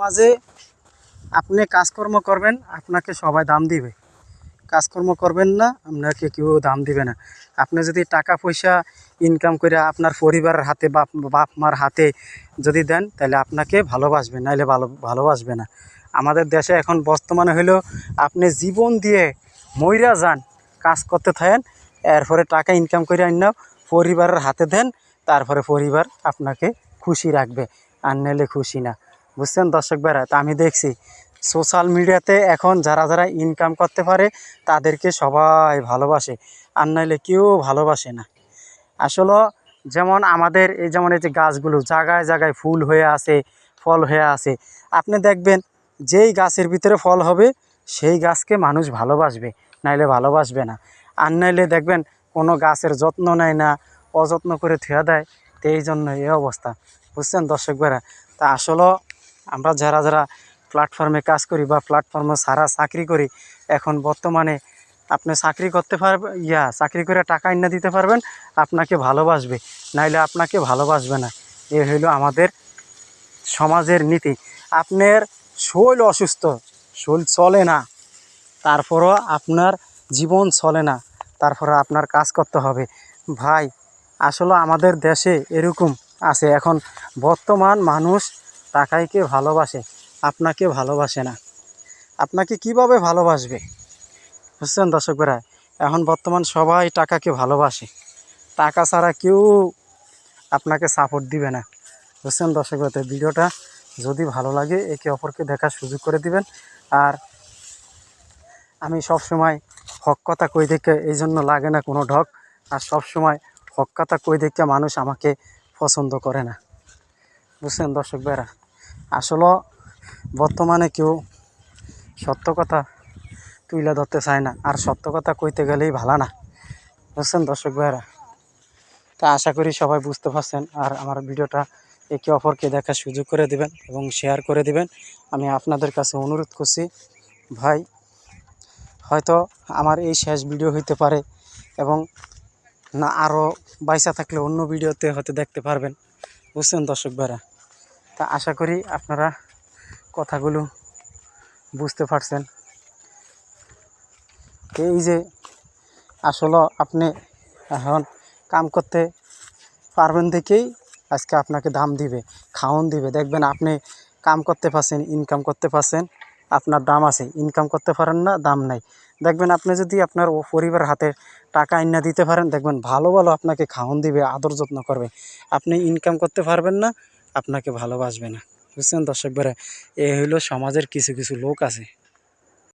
মাঝে আপনি কাজকর্ম করবেন, আপনাকে সবাই দাম দিবে। কাজকর্ম করবেন না, আপনাকে কেউ দাম দিবে না। আপনি যদি টাকা পয়সা ইনকাম করে আপনার পরিবারের হাতে, বাপ বাপ মার হাতে যদি দেন, তাহলে আপনাকে ভালোবাসবে নাহলে ভালো, ভালোবাসবে না। আমাদের দেশে এখন বর্তমানে হলো, আপনি জীবন দিয়ে মইরা যান, কাজ করতে থাকেন, এরপরে টাকা ইনকাম করে আনাও পরিবারের হাতে দেন, তারপরে পরিবার আপনাকে খুশি রাখবে, আর নাহলে খুশি না। বুঝছেন? দর্শক ভাইরা, তা আমি দেখছি সোশ্যাল মিডিয়াতে এখন যারা যারা ইনকাম করতে পারে, তাদেরকে সবাই ভালোবাসে। আর নাহলে কেউ ভালোবাসে না। আসলে যেমন আমাদের এই যেমন এই যে গাছগুলো জায়গায় জায়গায় ফুল হয়ে আছে, ফল হয়ে আছে, আপনি দেখবেন যেই গাছের ভিতরে ফল হবে, সেই গাছকে মানুষ ভালোবাসবে, নাইলে ভালোবাসবে না। আর নাইলে দেখবেন কোনো গাছের যত্ন নেয় না, অযত্ন করে থুয়া দেয়, তো এই জন্য এই অবস্থা। বুঝছেন দর্শক ভাইরা? তা আসলে আমরা যারা যারা প্ল্যাটফর্মে কাজ করি বা প্ল্যাটফর্মে সারা চাকরি করি, এখন বর্তমানে আপনি চাকরি করতে পারবেন ইয়া, চাকরি করে টাকা এনে দিতে পারবেন, আপনাকে ভালোবাসবে, নাইলে আপনাকে ভালোবাসবে না। এ হইল আমাদের সমাজের নীতি। আপনার শৈল অসুস্থ শৈল চলে না, তারপরও আপনার জীবন চলে না তারপরে আপনার কাজ করতে হবে। ভাই, আসলে আমাদের দেশে এরকম আছে। এখন বর্তমান মানুষ টাকাইকে ভালোবাসে, আপনাকে ভালোবাসে না। আপনাকে কীভাবে ভালোবাসবে? বুঝছেন দর্শকরা, এখন বর্তমান সবাই টাকাকে ভালোবাসে। টাকা ছাড়া কেউ আপনাকে সাপোর্ট দিবে না। বুঝছেন দর্শকরা, তো ভিডিওটা যদি ভালো লাগে, একে অপরকে দেখার সুযোগ করে দিবেন। আর আমি সব সময় হক কথা কই দেখে, এই জন্য লাগে না কোনো ঢক। আর সব সময় হক কথা কই দেখে মানুষ আমাকে পছন্দ করে না। বুঝছেন দর্শক ভাইরা আসলে বর্তমানে কেউ সত্য কথা তুইলা ধরতে চায় না। আর সত্য কথা কইতে গেলেই ভালো না। বুঝছেন দর্শক ভাইরা তা আশা করি সবাই বুঝতে পারছেন। আর আমার ভিডিওটা একে অপরকে দেখার সুযোগ করে দিবেন এবং শেয়ার করে দিবেন। আমি আপনাদের কাছে অনুরোধ করছি, ভাই, হয়তো আমার এই শেষ ভিডিও হইতে পারে এবং না আরও বাইসা থাকলে অন্য ভিডিওতে হয়তো দেখতে পারবেন। বুঝছেন দর্শক ভাইরা তা আশা করি আপনারা কথাগুলো বুঝতে পারছেন। এই যে আসলে আপনি এখন কাম করতে পারবেন দেখেই আজকে আপনাকে দাম দিবে, খাওন দিবে। দেখবেন আপনি কাম করতে পারছেন ইনকাম করতে পারছেন, আপনার দাম আছে ইনকাম করতে পারেন না, দাম নাই। দেখবেন আপনি যদি আপনার ও পরিবার হাতে টাকা ইন্না দিতে পারেন, দেখবেন ভালো ভালো আপনাকে খাওন দিবে, আদর যত্ন করবে। আপনি ইনকাম করতে পারবেন না আপনাকে ভালোবাসবে না। বুঝছেন দর্শক ভাইরা? এ হইল সমাজের কিছু কিছু লোক আছে।